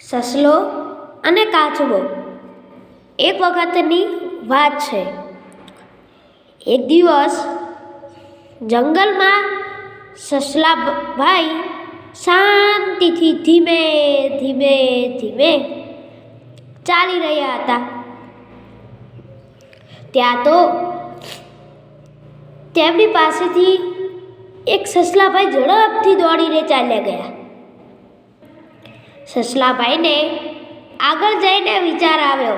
સસલો અને કાચબો. એક વખતની વાત છે. એક દિવસ જંગલમાં સસલા ભાઈ શાંતિથી ધીમે ધીમે ધીમે ચાલી રહ્યા હતા. ત્યાં તો તેમની પાસેથી એક સસલાભાઈ ઝડપથી દોડીને ચાલ્યા ગયા. સસલાભાઈને આગળ જઈને વિચાર આવ્યો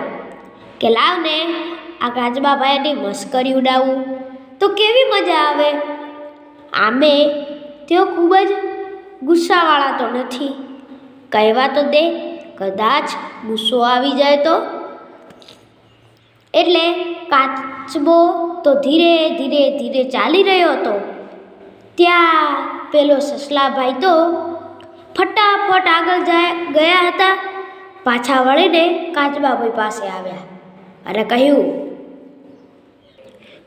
કે લાવને આ કાચબાભાઈની મસ્કરી ઉડાવું. તો કેવી મજા આવે? આમે તેઓ ખૂબ જ ગુસ્સાવાળા તો નથી. કહેવા તો દે, કદાચ ગુસ્સો આવી જાય તો? એટલે કાચબો તો ધીરે ધીરે ધીરે ચાલી રહ્યો હતો. ત્યાં પેલો સસલાભાઈ તો ફટાફટ આગળ જાય, ગયા હતા. પાછા વળીને કાચબાભાઈ પાસે આવ્યા. અને કહ્યું,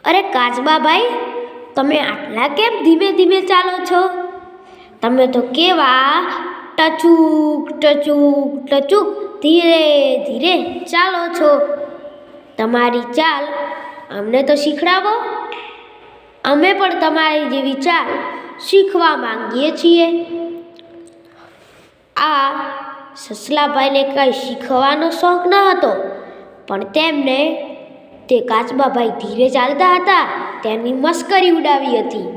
અરે કાચબાભાઈ તમે આટલા કેમ ધીમે ધીમે ચાલો છો? તમે તો કેવા ટચુક ટચુક ટચુક ધીરે ધીરે ચાલો છો. તમારી ચાલ અમને તો શીખડાવો. અમે પણ તમારી જેવી ચાલ શીખવા માંગીએ છીએ. આ સસલાભાઈને કાંઈ શીખવાનો શોખ ન હતો. પણ તેમને તે કાચબાભાઈ ધીરે ચાલતા હતા, તેમની મસ્કરી ઉડાવી હતી.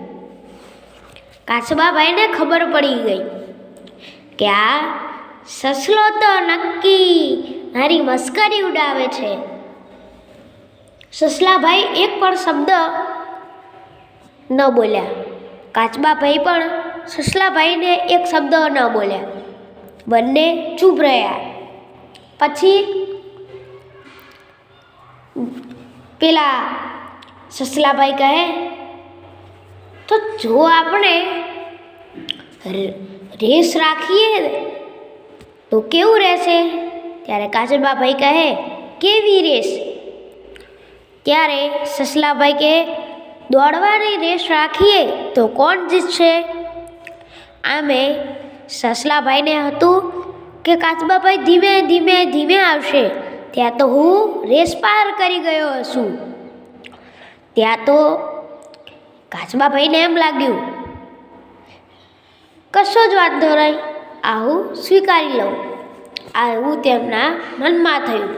કાચબાભાઈને ખબર પડી ગઈ કે આ સસલો તો નક્કી મારી મસ્કરી ઉડાવે છે. સસલાભાઈ એક પણ શબ્દ ન બોલ્યા. કાચબાભાઈ પણ સસલાભાઈને એક શબ્દ ન બોલ્યા. બંને ચૂપ રહ્યા. પછી પેલા સસલાભાઈ કહે, તો જો આપણે રેસ રાખીએ તો કેવું રહેશે? ત્યારે કાજલબાભાઈ કહે, કેવી રેસ? ત્યારે સસલાભાઈ કહે, દોડવાની રેસ રાખીએ તો કોણ જીતશે? આમે સસલાભાઈને હતું કે કાચબાભાઈ ધીમે ધીમે ધીમે આવશે. ત્યાં તો હું રેસ પાર કરી ગયો હશું ત્યાં તો કાચબાભાઈને એમ લાગ્યું, કશો જ વાંધો નહીં, આવું સ્વીકારી લઉં. આવું તેમના મનમાં થયું.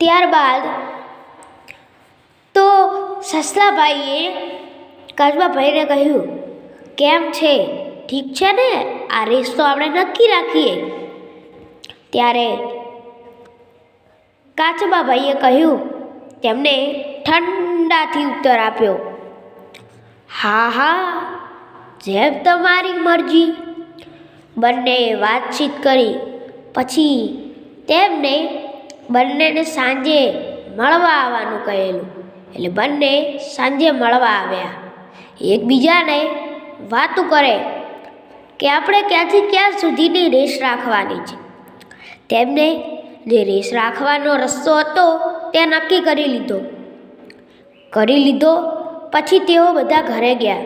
ત્યારબાદ તો સસલાભાઈએ કાચબાભાઈને કહ્યું, કેમ છે? ઠીક છે ને? આ રેસ તો આપણે નક્કી રાખીએ. ત્યારે કાચબાભાઈએ કહ્યું, તેમને ઠંડાથી ઉત્તર આપ્યો. હા હા, જેમ તમારી મરજી. બંને વાતચીત કરી. પછી તેમને બંનેને સાંજે મળવા આવવાનું કહેલું. એટલે બંને સાંજે મળવા આવ્યા. એકબીજાને વાતું કરે. કે આપણે ક્યાંથી ક્યાં સુધીની રેસ રાખવાની છે. તેમને જે રેસ રાખવાનો રસ્તો હતો તે નક્કી કરી લીધો. કરી લીધો, પછી તેઓ બધા ઘરે ગયા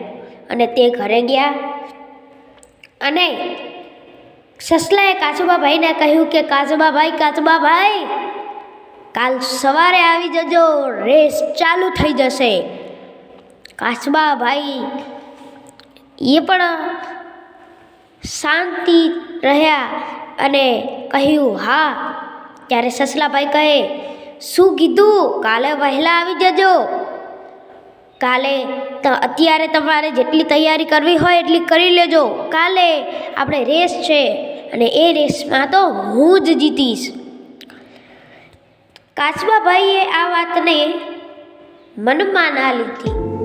અને તે ઘરે ગયા અને સસલાએ કાચબાભાઈને કહ્યું કે, કાચબાભાઈ કાચબાભાઈ, કાલ સવારે આવી જજો, રેસ ચાલુ થઈ જશે. કાચબાભાઈ એ પણ શાંતિ રહ્યા અને કહ્યું, હા. ત્યારે સસલાભાઈ કહે, શું કીધું? કાલે વહેલા આવી જજો. કાલે તો, અત્યારે તમારે જેટલી તૈયારી કરવી હોય એટલી કરી લેજો. કાલે આપણે રેસ છે અને એ રેસમાં તો હું જ જીતીશ. કાચબાભાઈએ આ વાતને મનમાં ના લીધી.